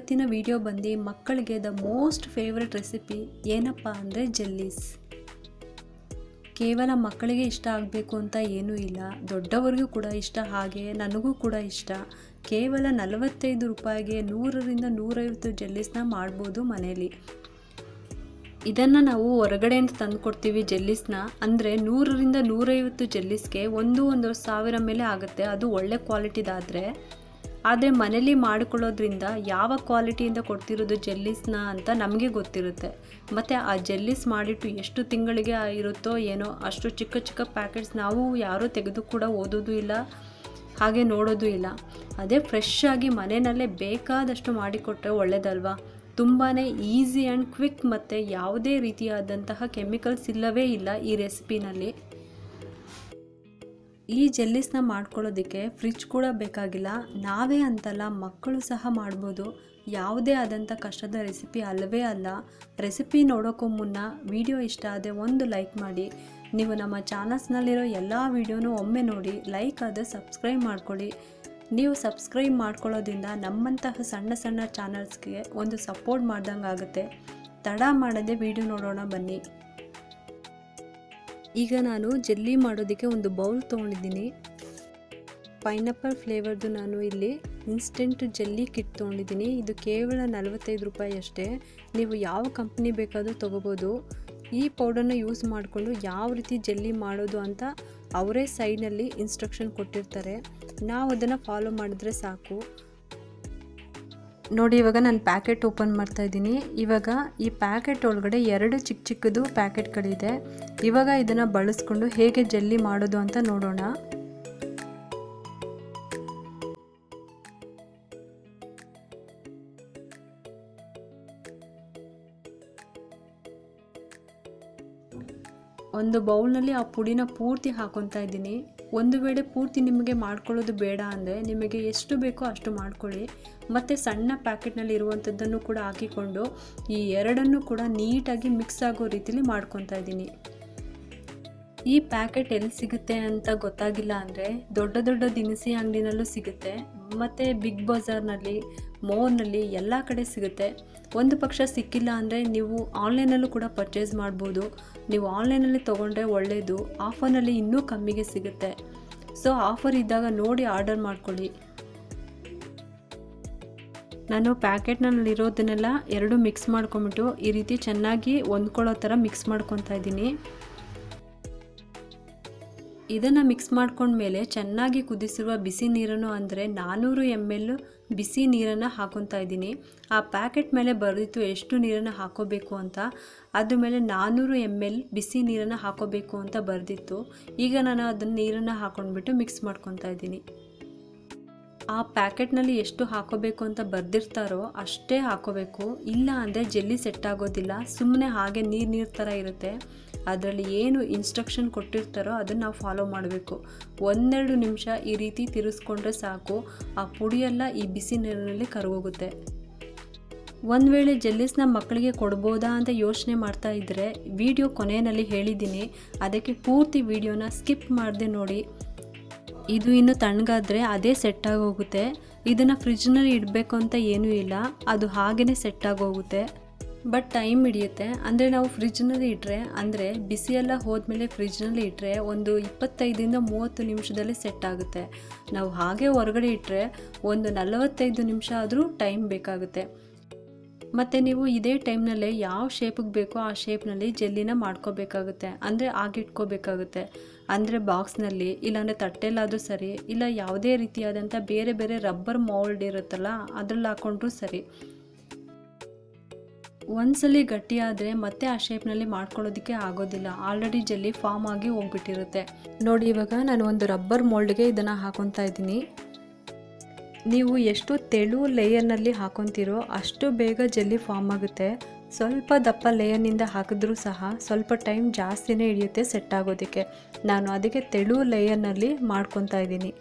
ಇವತ್ತಿನ ವಿಡಿಯೋ ಬಂದು ಮಕ್ಕಳಿಗೆ ದ ಮೋಸ್ಟ್ ಫೇವ್ರೆಟ್ ರೆಸಿಪಿ ಏನಪ್ಪ ಅಂದರೆ ಜೆಲ್ಲೀಸ್. ಕೇವಲ ಮಕ್ಕಳಿಗೆ ಇಷ್ಟ ಆಗಬೇಕು ಅಂತ ಏನೂ ಇಲ್ಲ, ದೊಡ್ಡವರಿಗೂ ಕೂಡ ಇಷ್ಟ, ಹಾಗೆ ನನಗೂ ಕೂಡ ಇಷ್ಟ. ಕೇವಲ ನಲವತ್ತೈದು ರೂಪಾಯಿಗೆ ನೂರರಿಂದ ನೂರೈವತ್ತು ಜೆಲ್ಲೀಸ್ನ ಮಾಡ್ಬೋದು ಮನೇಲಿ. ಇದನ್ನು ನಾವು ಹೊರಗಡೆಯಿಂದ ತಂದು ಕೊಡ್ತೀವಿ ಜೆಲ್ಲಿಸ್ನ. ಅಂದರೆ ನೂರರಿಂದ ನೂರೈವತ್ತು ಜೆಲ್ಲಿಸ್ಗೆ ಒಂದು ಒಂದು ಸಾವಿರ ಮೇಲೆ ಆಗುತ್ತೆ. ಅದು ಒಳ್ಳೆ ಕ್ವಾಲಿಟಿದಾದರೆ ಆದರೆ ಮನೇಲಿ ಮಾಡಿಕೊಳ್ಳೋದ್ರಿಂದ ಯಾವ ಕ್ವಾಲಿಟಿಯಿಂದ ಕೊಡ್ತಿರೋದು ಜೆಲ್ಲಿಸ್ನ ಅಂತ ನಮಗೆ ಗೊತ್ತಿರುತ್ತೆ. ಮತ್ತು ಆ ಜೆಲ್ಲಿಸ್ ಮಾಡಿಟ್ಟು ಎಷ್ಟು ತಿಂಗಳಿಗೆ ಇರುತ್ತೋ ಏನೋ ಅಷ್ಟು ಚಿಕ್ಕ ಚಿಕ್ಕ ಪ್ಯಾಕೆಟ್ಸ್ ನಾವು ಯಾರೂ ತೆಗೆದು ಕೂಡ ಓದೋದು ಇಲ್ಲ, ಹಾಗೆ ನೋಡೋದು ಇಲ್ಲ. ಅದೇ ಫ್ರೆಶ್ ಆಗಿ ಮನೆಯಲ್ಲೇ ಬೇಕಾದಷ್ಟು ಮಾಡಿಕೊಟ್ಟರೆ ಒಳ್ಳೆಯದಲ್ವಾ ತುಂಬಾ ಈಸಿ ಆ್ಯಂಡ್ ಕ್ವಿಕ್ ಮತ್ತು ಯಾವುದೇ ರೀತಿಯಾದಂತಹ ಕೆಮಿಕಲ್ಸ್ ಇಲ್ಲವೇ ಇಲ್ಲ ಈ ರೆಸಿಪಿನಲ್ಲಿ ಈ ಜೆಲ್ಲಿಸ್ನ ಮಾಡ್ಕೊಳ್ಳೋದಕ್ಕೆ ಫ್ರಿಜ್ ಕೂಡ ಬೇಕಾಗಿಲ್ಲ. ನಾವೇ ಅಂತಲ್ಲ, ಮಕ್ಕಳು ಸಹ ಮಾಡ್ಬೋದು. ಯಾವುದೇ ಆದಂಥ ಕಷ್ಟದ ರೆಸಿಪಿ ಅಲ್ಲವೇ ಅಲ್ಲ. ರೆಸಿಪಿ ನೋಡೋಕ್ಕೂ ಮುನ್ನ ವಿಡಿಯೋ ಇಷ್ಟ ಆದರೆ ಒಂದು ಲೈಕ್ ಮಾಡಿ. ನೀವು ನಮ್ಮ ಚಾನಲ್ಸ್ನಲ್ಲಿರೋ ಎಲ್ಲ ವೀಡಿಯೋನೂ ಒಮ್ಮೆ ನೋಡಿ, ಲೈಕ್ ಆದರೆ ಸಬ್ಸ್ಕ್ರೈಬ್ ಮಾಡ್ಕೊಳ್ಳಿ. ನೀವು ಸಬ್ಸ್ಕ್ರೈಬ್ ಮಾಡ್ಕೊಳ್ಳೋದ್ರಿಂದ ನಮ್ಮಂತಹ ಸಣ್ಣ ಸಣ್ಣ ಚಾನಲ್ಸ್ಗೆ ಒಂದು ಸಪೋರ್ಟ್ ಮಾಡ್ದಂಗೆ ಆಗುತ್ತೆ ತಡ ಮಾಡದೆ ವಿಡಿಯೋ ನೋಡೋಣ ಬನ್ನಿ. ಈಗ ನಾನು ಜೆಲ್ಲಿ ಮಾಡೋದಕ್ಕೆ ಒಂದು ಬೌಲ್ ತೊಗೊಂಡಿದ್ದೀನಿ. ಪೈನಾಪಲ್ ಫ್ಲೇವರ್ದು ನಾನು ಇಲ್ಲಿ ಇನ್ಸ್ಟೆಂಟ್ ಜೆಲ್ಲಿ ಕಿಟ್ ತೊಗೊಂಡಿದ್ದೀನಿ. ಇದು ಕೇವಲ ನಲವತ್ತೈದು ರೂಪಾಯಿ ಅಷ್ಟೇ. ನೀವು ಯಾವ ಕಂಪ್ನಿ ಬೇಕಾದರೂ ತೊಗೋಬೋದು. ಈ ಪೌಡರ್ನ ಯೂಸ್ ಮಾಡಿಕೊಂಡು ಯಾವ ರೀತಿ ಜೆಲ್ಲಿ ಮಾಡೋದು ಅಂತ ಅವರೇ ಸೈಡ್ನಲ್ಲಿ ಇನ್ಸ್ಟ್ರಕ್ಷನ್ ಕೊಟ್ಟಿರ್ತಾರೆ. ನಾವು ಅದನ್ನು ಫಾಲೋ ಮಾಡಿದ್ರೆ ಸಾಕು. ನೋಡಿ, ಇವಾಗ ನಾನು ಪ್ಯಾಕೆಟ್ ಓಪನ್ ಮಾಡ್ತಾ ಇದ್ದೀನಿ. ಇವಾಗ ಈ ಪ್ಯಾಕೆಟ್ ಒಳಗಡೆ ಎರಡು ಚಿಕ್ಕ ಚಿಕ್ಕದು ಪ್ಯಾಕೆಟ್ಗಳಿದೆ ಇವಾಗ ಇದನ್ನು ಬಳಸ್ಕೊಂಡು ಹೇಗೆ ಜೆಲ್ಲಿ ಮಾಡೋದು ಅಂತ ನೋಡೋಣ. ಒಂದು ಬೌಲ್ನಲ್ಲಿ ಆ ಪುಡಿನ ಪೂರ್ತಿ ಹಾಕೊತಾ ಇದ್ದೀನಿ. ಒಂದು ವೇಳೆ ಪೂರ್ತಿ ನಿಮಗೆ ಮಾಡ್ಕೊಳ್ಳೋದು ಬೇಡ ಅಂದರೆ ನಿಮಗೆ ಎಷ್ಟು ಬೇಕೋ ಅಷ್ಟು ಮಾಡ್ಕೊಳ್ಳಿ. ಮತ್ತು ಸಣ್ಣ ಪ್ಯಾಕೆಟ್ನಲ್ಲಿ ಇರುವಂಥದ್ದನ್ನು ಕೂಡ ಹಾಕಿಕೊಂಡು ಈ ಎರಡನ್ನು ಕೂಡ ನೀಟಾಗಿ ಮಿಕ್ಸ್ ಆಗೋ ರೀತಿಲಿ ಮಾಡ್ಕೊತಾ ಇದ್ದೀನಿ. ಈ ಪ್ಯಾಕೆಟ್ ಎಲ್ಲಿ ಸಿಗುತ್ತೆ ಅಂತ ಗೊತ್ತಾಗಿಲ್ಲ ಅಂದರೆ ದೊಡ್ಡ ದೊಡ್ಡ ದಿನಸಿ ಅಂಗಡಿನಲ್ಲೂ ಸಿಗುತ್ತೆ, ಮತ್ತು ಬಿಗ್ ಬಜಾರ್ನಲ್ಲಿ ಮೋರ್ನಲ್ಲಿ ಎಲ್ಲ ಕಡೆ ಸಿಗುತ್ತೆ. ಒಂದು ಪಕ್ಷ ಸಿಕ್ಕಿಲ್ಲ ಅಂದರೆ ನೀವು ಆನ್ಲೈನಲ್ಲೂ ಕೂಡ ಪರ್ಚೇಸ್ ಮಾಡ್ಬೋದು. ನೀವು ಆನ್ಲೈನಲ್ಲಿ ತೊಗೊಂಡ್ರೆ ಒಳ್ಳೆಯದು ಆಫರ್ನಲ್ಲಿ ಇನ್ನೂ ಕಮ್ಮಿಗೆ ಸಿಗುತ್ತೆ. ಸೊ ಆಫರ್ ಇದ್ದಾಗ ನೋಡಿ ಆರ್ಡರ್ ಮಾಡ್ಕೊಳ್ಳಿ. ನಾನು ಪ್ಯಾಕೆಟ್ನಲ್ಲಿರೋದನ್ನೆಲ್ಲ ಎರಡು ಮಿಕ್ಸ್ ಮಾಡ್ಕೊಂಬಿಟ್ಟು ಈ ರೀತಿ ಚೆನ್ನಾಗಿ ಹೊಂದ್ಕೊಳ್ಳೋ ಥರ ಮಿಕ್ಸ್ ಮಾಡ್ಕೊತಾ ಇದ್ದೀನಿ. ಇದನ್ನು ಮಿಕ್ಸ್ ಮಾಡ್ಕೊಂಡ್ಮೇಲೆ ಚೆನ್ನಾಗಿ ಕುದಿಸಿರುವ ಬಿಸಿ ನೀರನ್ನು ಅಂದರೆ ನಾನ್ನೂರು ಎಂ ಎಲ್ ಬಿಸಿ ನೀರನ್ನು ಹಾಕೊತಾ ಇದ್ದೀನಿ. ಆ ಪ್ಯಾಕೆಟ್ ಮೇಲೆ ಬರೆದಿತ್ತು ಎಷ್ಟು ನೀರನ್ನು ಹಾಕೋಬೇಕು ಅಂತ, ಅದ್ರ ಮೇಲೆ ನಾನ್ನೂರು ಎಂ ಎಲ್ ಬಿಸಿ ನೀರನ್ನು ಹಾಕೋಬೇಕು ಅಂತ ಬರೆದಿತ್ತು. ಈಗ ನಾನು ಅದನ್ನು ನೀರನ್ನು ಹಾಕೊಂಡ್ಬಿಟ್ಟು ಮಿಕ್ಸ್ ಮಾಡ್ಕೊತಾ ಇದ್ದೀನಿ. ಆ ಪ್ಯಾಕೆಟ್ನಲ್ಲಿ ಎಷ್ಟು ಹಾಕೋಬೇಕು ಅಂತ ಬರೆದಿರ್ತಾರೋ ಅಷ್ಟೇ ಹಾಕೋಬೇಕು. ಇಲ್ಲ ಅಂದರೆ ಜೆಲ್ಲಿ ಸೆಟ್ ಆಗೋದಿಲ್ಲ. ಸುಮ್ಮನೆ ಹಾಗೆ ನೀರು ನೀರು ಥರ ಇರುತ್ತೆ. ಅದರಲ್ಲಿ ಏನು ಇನ್ಸ್ಟ್ರಕ್ಷನ್ ಕೊಟ್ಟಿರ್ತಾರೋ ಅದನ್ನು ನಾವು ಫಾಲೋ ಮಾಡಬೇಕು. ಒಂದೆರಡು ನಿಮಿಷ ಈ ರೀತಿ ತಿರುಸ್ಕೊಂಡ್ರೆ ಸಾಕು. ಆ ಪುಡಿಯೆಲ್ಲ ಈ ಬಿಸಿ ನೀರಿನಲ್ಲಿ ಕರಗೋಗುತ್ತೆ. ಒಂದು ವೇಳೆ ಜೆಲ್ಲಿಸ್ನ ಮಕ್ಕಳಿಗೆ ಕೊಡ್ಬೋದಾ ಅಂತ ಯೋಚನೆ ಮಾಡ್ತಾ ಇದ್ದರೆ ವಿಡಿಯೋ ಕೊನೆಯಲ್ಲಿ ಹೇಳಿದ್ದೀನಿ. ಅದಕ್ಕೆ ಪೂರ್ತಿ ವಿಡಿಯೋನ ಸ್ಕಿಪ್ ಮಾಡದೆ ನೋಡಿ. ಇದು ಇನ್ನು ತಣ್ಣಗಾದರೆ ಅದೇ ಸೆಟ್ ಹೋಗುತ್ತೆ ಇದನ್ನು ಫ್ರಿಜ್ನಲ್ಲಿ ಇಡಬೇಕು ಅಂತ ಏನೂ ಇಲ್ಲ. ಅದು ಹಾಗೇ ಸೆಟ್ ಹೋಗುತ್ತೆ ಬಟ್ ಟೈಮ್ ಹಿಡಿಯುತ್ತೆ. ಅಂದರೆ ನಾವು ಫ್ರಿಜ್ನಲ್ಲಿ ಇಟ್ಟರೆ ಅಂದರೆ ಬಿಸಿಯೆಲ್ಲ ಹೋದ್ಮೇಲೆ ಫ್ರಿಜ್ನಲ್ಲಿ ಇಟ್ಟರೆ ಒಂದು ಇಪ್ಪತ್ತೈದಿಂದ ಮೂವತ್ತು ನಿಮಿಷದಲ್ಲಿ ಸೆಟ್ ಆಗುತ್ತೆ. ನಾವು ಹಾಗೆ ಹೊರಗಡೆ ಇಟ್ಟರೆ ಒಂದು ನಲವತ್ತೈದು ನಿಮಿಷ ಆದರೂ ಟೈಮ್ ಬೇಕಾಗುತ್ತೆ. ಮತ್ತು ನೀವು ಇದೇ ಟೈಮ್ನಲ್ಲೇ ಯಾವ ಶೇಪಿಗೆ ಬೇಕೋ ಆ ಶೇಪ್ನಲ್ಲಿ ಜೆಲ್ಲಿನ ಮಾಡ್ಕೋಬೇಕಾಗುತ್ತೆ. ಅಂದರೆ ಆಗಿಟ್ಕೋಬೇಕಾಗುತ್ತೆ. ಅಂದರೆ ಬಾಕ್ಸ್ನಲ್ಲಿ ಇಲ್ಲಾಂದರೆ ತಟ್ಟೆಲಾದರೂ ಸರಿ, ಇಲ್ಲ ಯಾವುದೇ ರೀತಿಯಾದಂಥ ಬೇರೆ ಬೇರೆ ರಬ್ಬರ್ ಮೌಲ್ಡ್ ಇರುತ್ತಲ್ಲ, ಅದ್ರಲ್ಲಿ ಹಾಕ್ಕೊಂಡ್ರೂ ಸರಿ. ಒಂದ್ಸಲಿ ಗಟ್ಟಿಯಾದರೆ ಮತ್ತೆ ಆ ಶೇಪ್ನಲ್ಲಿ ಮಾಡ್ಕೊಳ್ಳೋದಕ್ಕೆ ಆಗೋದಿಲ್ಲ. ಆಲ್ರೆಡಿ ಜೆಲ್ಲಿ ಫಾರ್ಮ್ ಆಗಿ ಹೋಗ್ಬಿಟ್ಟಿರುತ್ತೆ. ನೋಡಿ, ಇವಾಗ ನಾನು ಒಂದು ರಬ್ಬರ್ ಮೋಲ್ಡ್ಗೆ ಇದನ್ನು ಹಾಕೊತಾ ಇದ್ದೀನಿ. ನೀವು ಎಷ್ಟು ತೆಳು ಲೇಯರ್ನಲ್ಲಿ ಹಾಕೊತೀರೋ ಅಷ್ಟು ಬೇಗ ಜೆಲ್ಲಿ ಫಾರ್ಮ್ ಆಗುತ್ತೆ. ಸ್ವಲ್ಪ ದಪ್ಪ ಲೇಯರ್ನಿಂದ ಹಾಕಿದ್ರೂ ಸಹ ಸ್ವಲ್ಪ ಟೈಮ್ ಜಾಸ್ತಿನೇ ಹಿಡಿಯುತ್ತೆ ಸೆಟ್ ಆಗೋದಕ್ಕೆ. ನಾನು ಅದಕ್ಕೆ ತೆಳು ಲೇಯರ್ನಲ್ಲಿ ಮಾಡ್ಕೊತಾ ಇದ್ದೀನಿ.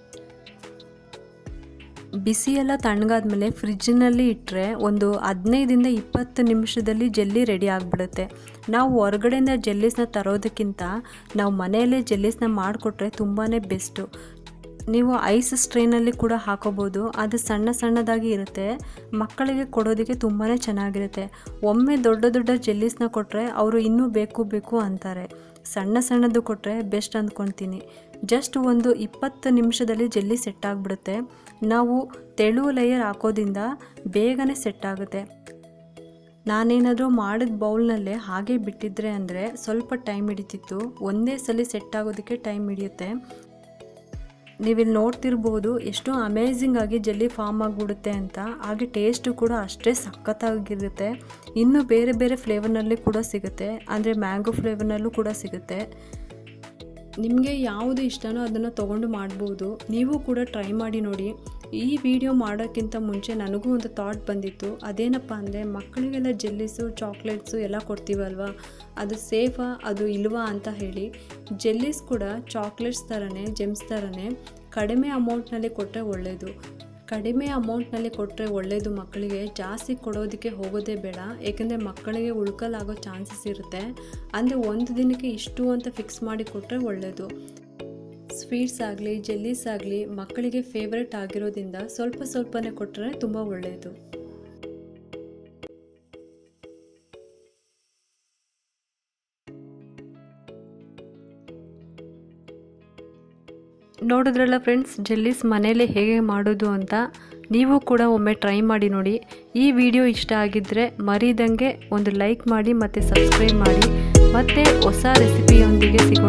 ಬಿಸಿ ಎಲ್ಲ ತಣ್ಣಗಾದ್ಮೇಲೆ ಫ್ರಿಜ್ಜಿನಲ್ಲಿ ಇಟ್ಟರೆ ಒಂದು ಹದಿನೈದಿಂದ ಇಪ್ಪತ್ತು ನಿಮಿಷದಲ್ಲಿ ಜೆಲ್ಲಿ ರೆಡಿ ಆಗಿಬಿಡುತ್ತೆ. ನಾವು ಹೊರಗಡೆಯಿಂದ ಜೆಲ್ಲಿಸ್ನ ತರೋದಕ್ಕಿಂತ ನಾವು ಮನೆಯಲ್ಲೇ ಜೆಲ್ಲಿಸ್ನ ಮಾಡಿಕೊಟ್ರೆ ತುಂಬಾ ಬೆಸ್ಟು. ನೀವು ಐಸ್ ಸ್ಟ್ರೈನಲ್ಲಿ ಕೂಡ ಹಾಕೋಬೋದು. ಅದು ಸಣ್ಣ ಸಣ್ಣದಾಗಿ ಇರುತ್ತೆ. ಮಕ್ಕಳಿಗೆ ಕೊಡೋದಕ್ಕೆ ತುಂಬಾ ಚೆನ್ನಾಗಿರುತ್ತೆ. ಒಮ್ಮೆ ದೊಡ್ಡ ದೊಡ್ಡ ಜೆಲ್ಲಿಸ್ನ ಕೊಟ್ಟರೆ ಅವರು ಇನ್ನೂ ಬೇಕು ಬೇಕು ಅಂತಾರೆ. ಸಣ್ಣ ಸಣ್ಣದು ಕೊಟ್ಟರೆ ಬೆಸ್ಟ್ ಅಂದ್ಕೊತೀನಿ ಜಸ್ಟ್ ಒಂದು ಇಪ್ಪತ್ತು ನಿಮಿಷದಲ್ಲಿ ಜೆಲ್ಲಿ ಸೆಟ್ ಆಗಿಬಿಡುತ್ತೆ. ನಾವು ತೆಳು ಲೇಯರ್ ಹಾಕೋದ್ರಿಂದ ಬೇಗನೆ ಸೆಟ್ ಆಗುತ್ತೆ. ನಾನೇನಾದರೂ ಮಾಡಿದ ಬೌಲ್ನಲ್ಲೇ ಹಾಗೆ ಬಿಟ್ಟಿದ್ರೆ ಅಂದರೆ ಸ್ವಲ್ಪ ಟೈಮ್ ಹಿಡಿತಿತ್ತು. ಒಂದೇ ಸಲ ಸೆಟ್ ಆಗೋದಕ್ಕೆ ಟೈಮ್ ಹಿಡಿಯುತ್ತೆ. ನೀವಿಲ್ಲಿ ನೋಡ್ತಿರ್ಬೋದು ಎಷ್ಟು ಅಮೇಝಿಂಗ್ ಆಗಿ ಜೆಲ್ಲಿ ಫಾರ್ಮ್ ಆಗಿಬಿಡುತ್ತೆ ಅಂತ. ಹಾಗೆ ಟೇಸ್ಟು ಕೂಡ ಅಷ್ಟೇ ಸಖತ್ತಾಗಿರುತ್ತೆ. ಇನ್ನು ಬೇರೆ ಬೇರೆ ಫ್ಲೇವರ್ನಲ್ಲಿ ಕೂಡ ಸಿಗುತ್ತೆ. ಅಂದರೆ ಮ್ಯಾಂಗೋ ಫ್ಲೇವರ್ನಲ್ಲೂ ಕೂಡ ಸಿಗುತ್ತೆ. ನಿಮಗೆ ಯಾವುದು ಇಷ್ಟನೋ ಅದನ್ನು ತೊಗೊಂಡು ಮಾಡ್ಬೋದು. ನೀವು ಕೂಡ ಟ್ರೈ ಮಾಡಿ ನೋಡಿ. ಈ ವಿಡಿಯೋ ಮಾಡೋಕ್ಕಿಂತ ಮುಂಚೆ ನನಗೂ ಒಂದು ಥಾಟ್ ಬಂದಿತ್ತು. ಅದೇನಪ್ಪ ಅಂದರೆ ಮಕ್ಕಳಿಗೆಲ್ಲ ಜೆಲ್ಲಿಸು ಚಾಕ್ಲೇಟ್ಸು ಎಲ್ಲ ಕೊಡ್ತೀವಲ್ವಾ? ಅದು ಸೇಫಾ, ಅದು ಇಲ್ವಾ ಅಂತ ಹೇಳಿ. ಜೆಲ್ಲಿಸ್ ಕೂಡ ಚಾಕ್ಲೇಟ್ಸ್ ಥರನೇ ಜೆಮ್ಸ್ ಥರನೇ ಕಡಿಮೆ ಅಮೌಂಟ್ನಲ್ಲಿ ಕೊಟ್ಟರೆ ಒಳ್ಳೆಯದು ಕಡಿಮೆ ಅಮೌಂಟ್ನಲ್ಲಿ ಕೊಟ್ಟರೆ ಒಳ್ಳೆಯದು ಮಕ್ಕಳಿಗೆ, ಜಾಸ್ತಿ ಕೊಡೋದಕ್ಕೆ ಹೋಗೋದೇ ಬೇಡ. ಏಕೆಂದರೆ ಮಕ್ಕಳಿಗೆ ಉಳ್ಕಲಾಗೋ ಚಾನ್ಸಸ್ ಇರುತ್ತೆ. ಅಂದರೆ ಒಂದು ದಿನಕ್ಕೆ ಇಷ್ಟು ಅಂತ ಫಿಕ್ಸ್ ಮಾಡಿ ಕೊಟ್ಟರೆ ಒಳ್ಳೆಯದು ಸ್ವೀಟ್ಸ್ ಆಗಲಿ ಜೆಲ್ಲೀಸ್ ಆಗಲಿ ಮಕ್ಕಳಿಗೆ ಫೇವ್ರೇಟ್ ಆಗಿರೋದ್ರಿಂದ ಸ್ವಲ್ಪ ಸ್ವಲ್ಪನೇ ಕೊಟ್ಟರೆ ತುಂಬ ಒಳ್ಳೆಯದು ನೋಡಿದ್ರಲ್ಲ ಫ್ರೆಂಡ್ಸ್ ಜೆಲ್ಲಿಸ್ ಮನೇಲಿ ಹೇಗೆ ಮಾಡೋದು ಅಂತ ನೀವು ಕೂಡ ಒಮ್ಮೆ ಟ್ರೈ ಮಾಡಿ ನೋಡಿ. ಈ ವಿಡಿಯೋ ಇಷ್ಟ ಆಗಿದ್ದರೆ ಮರಿದಂಗೆ ಒಂದು ಲೈಕ್ ಮಾಡಿ ಮತ್ತು ಸಬ್ಸ್ಕ್ರೈಬ್ ಮಾಡಿ. ಮತ್ತು ಹೊಸ ರೆಸಿಪಿಯೊಂದಿಗೆ ಸಿಗ್